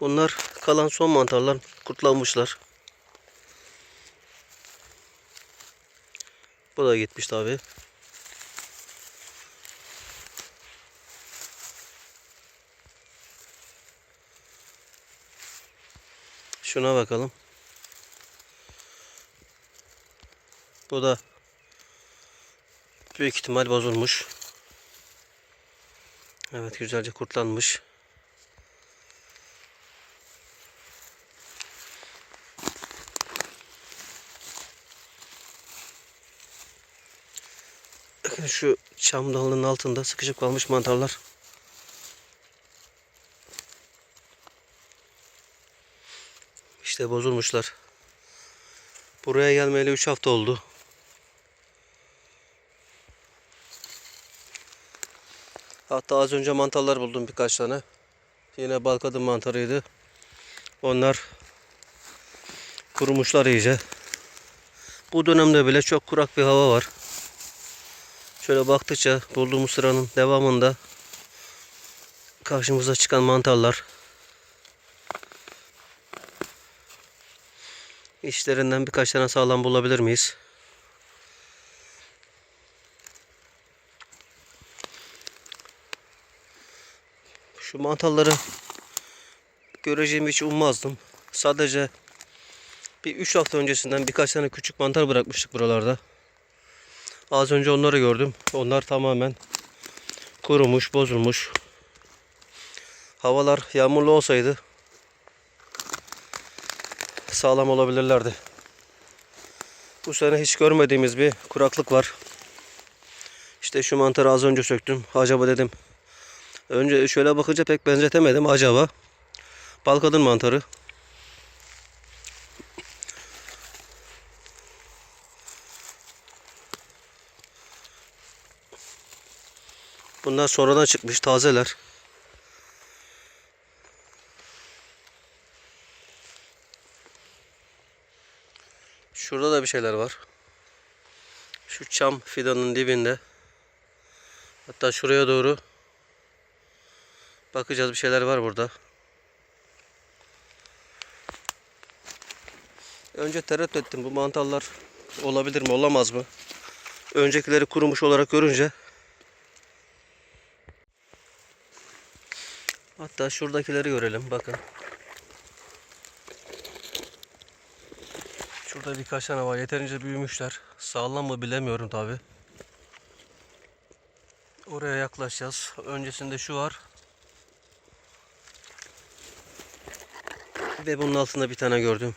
Bunlar kalan son mantarlar. Kurtlanmışlar. Bu da gitmiş tabi. Şuna bakalım. Bu da büyük ihtimal bozulmuş. Evet güzelce kurtlanmış. Bakın şu çam dalının altında sıkışıp kalmış mantarlar. İşte bozulmuşlar. Buraya gelmeyeli 3 hafta oldu. Hatta az önce mantarlar buldum birkaç tane. Yine balkadın mantarıydı. Onlar kurumuşlar iyice. Bu dönemde bile çok kurak bir hava var. Şöyle baktıkça bulduğumuz sıranın devamında karşımıza çıkan mantarlar İçlerinden birkaç tane sağlam bulabilir miyiz? Şu mantarları göreceğimi hiç ummazdım. Sadece bir 3 hafta öncesinden birkaç tane küçük mantar bırakmıştık buralarda. Az önce onları gördüm. Onlar tamamen kurumuş, bozulmuş. Havalar yağmurlu olsaydı sağlam olabilirlerdi. Bu sene hiç görmediğimiz bir kuraklık var. İşte şu mantarı az önce söktüm. Acaba dedim. Önce şöyle bakınca pek benzetemedim. Acaba balkadın mantarı. Bunlar sonradan çıkmış tazeler. Şurada da bir şeyler var. Şu çam fidanın dibinde. Hatta şuraya doğru bakacağız bir şeyler var burada. Önce tereddüt ettim bu mantarlar olabilir mi olamaz mı? Öncekileri kurumuş olarak görünce Hatta şuradakileri görelim bakın. Şurada birkaç tane var. Yeterince büyümüşler. Sağlam mı bilemiyorum tabi. Oraya yaklaşacağız. Öncesinde şu var. Ve bunun altında bir tane gördüm.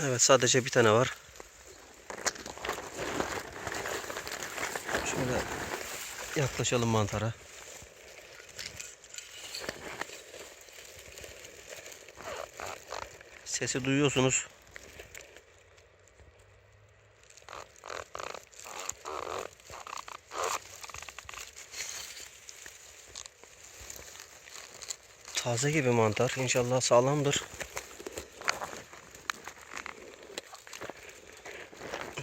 Evet sadece bir tane var. Şöyle yaklaşalım mantara. Sesi duyuyorsunuz. Taze gibi mantar. İnşallah sağlamdır.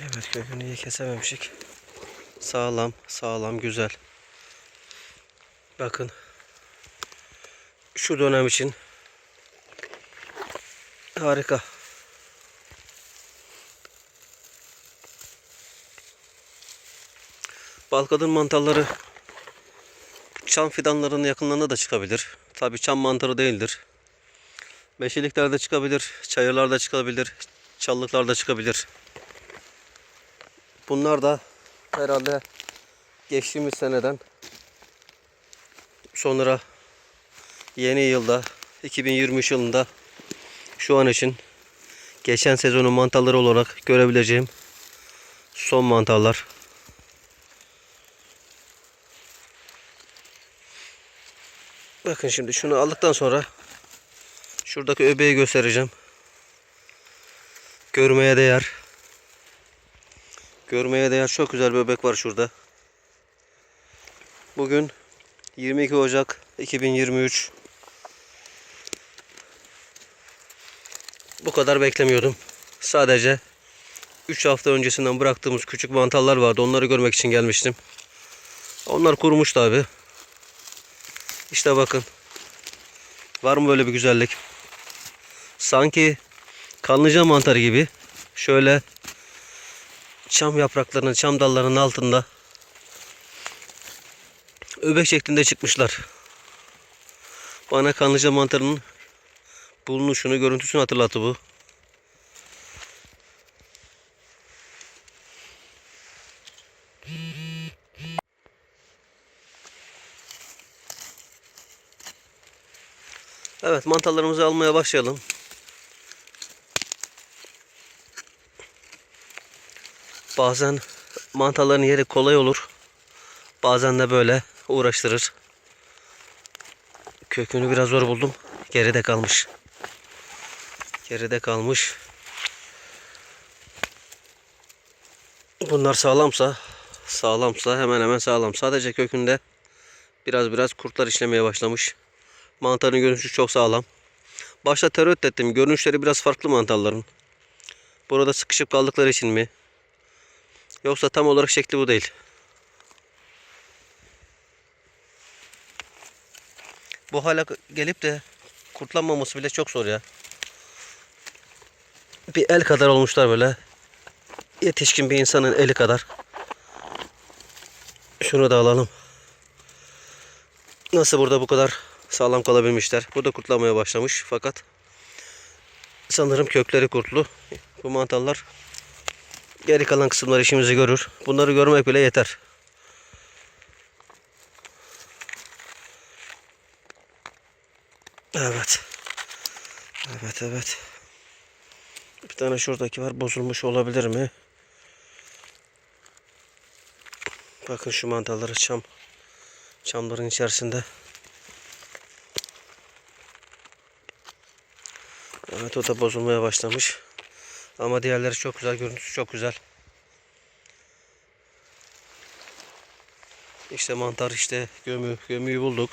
Evet kökünü iyi kesememişik. Sağlam, sağlam, güzel. Bakın. Şu dönem için Harika. Balkadın mantarları çam fidanlarının yakınlarında da çıkabilir. Tabi çam mantarı değildir. Meşeliklerde çıkabilir, çayırlarda çıkabilir, çalılıklarda çıkabilir. Bunlar da herhalde geçtiğimiz seneden sonra yeni yılda 2023 yılında şu an için geçen sezonun mantarları olarak görebileceğim son mantarlar. Bakın şimdi şunu aldıktan sonra şuradaki öbeği göstereceğim. Görmeye değer. Görmeye değer çok güzel bir öbek var şurada. Bugün 22 Ocak 2023 Bu kadar beklemiyordum. Sadece 3 hafta öncesinden bıraktığımız küçük mantarlar vardı. Onları görmek için gelmiştim. Onlar kurumuş tabi. İşte bakın. Var mı böyle bir güzellik? Sanki kanlıca mantarı gibi. Şöyle çam yapraklarının, çam dallarının altında öbek şeklinde çıkmışlar. Bana kanlıca mantarının bulunuşunu, görüntüsünü hatırlattı bu. Evet mantarlarımızı almaya başlayalım. Bazen mantarların yeri kolay olur. Bazen de böyle uğraştırır. Kökünü biraz zor buldum. Geride kalmış. Geride kalmış. Bunlar sağlamsa sağlamsa hemen hemen sağlam. Sadece kökünde biraz biraz kurtlar işlemeye başlamış. Mantarın görünüşü çok sağlam. Başta tereddüt ettim. Görünüşleri biraz farklı mantarların. Burada sıkışıp kaldıkları için mi? Yoksa tam olarak şekli bu değil. Bu hala gelip de kurtlanmaması bile çok zor ya. Bir el kadar olmuşlar böyle. Yetişkin bir insanın eli kadar. Şunu da alalım. Nasıl burada bu kadar sağlam kalabilmişler. Burada kurtlamaya başlamış fakat sanırım kökleri kurtlu. Bu mantarlar geri kalan kısımlar işimizi görür. Bunları görmek bile yeter. Evet. Evet evet. Bir tane şuradaki var. Bozulmuş olabilir mi? Bakın şu mantarları çam. Çamların içerisinde. Evet o da bozulmaya başlamış. Ama diğerleri çok güzel. Görüntüsü çok güzel. İşte mantar işte gömü. Gömüyü bulduk.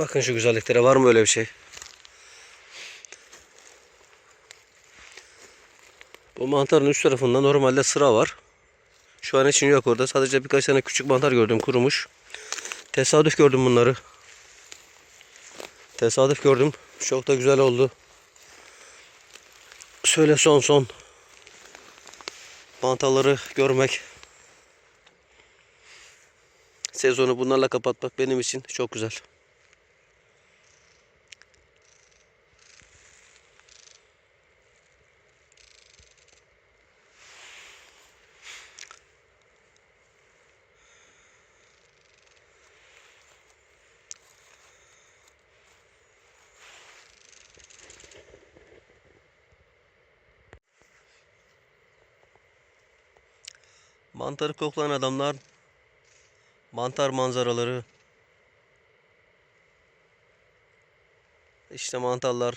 Bakın şu güzelliklere var mı öyle bir şey? Bu mantarın üst tarafında normalde sıra var. Şu an için yok orada. Sadece birkaç tane küçük mantar gördüm kurumuş. Tesadüf gördüm bunları. Tesadüf gördüm. Çok da güzel oldu. Şöyle son son mantarları görmek. Sezonu bunlarla kapatmak benim için çok güzel. Mantarı koklayan adamlar mantar manzaraları işte mantarlar.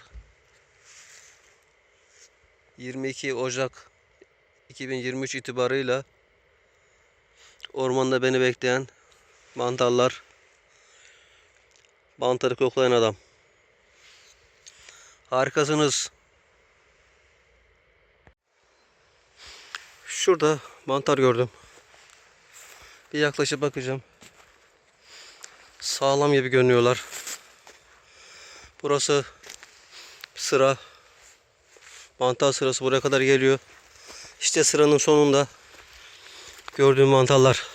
22 Ocak 2023 itibarıyla ormanda beni bekleyen mantarlar mantarı koklayan adam. Harikasınız Şurada mantar gördüm. Bir yaklaşıp bakacağım. Sağlam gibi görünüyorlar. Burası sıra. Mantar sırası buraya kadar geliyor. İşte sıranın sonunda gördüğüm mantarlar.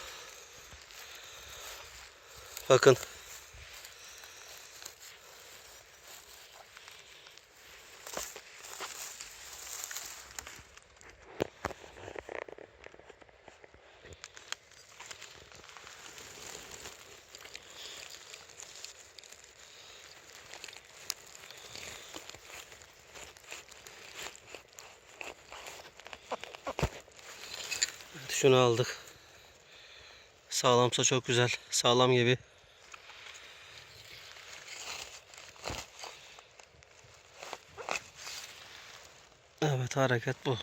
Bakın. Şunu aldık. Sağlamsa çok güzel. Sağlam gibi. Evet hareket bu.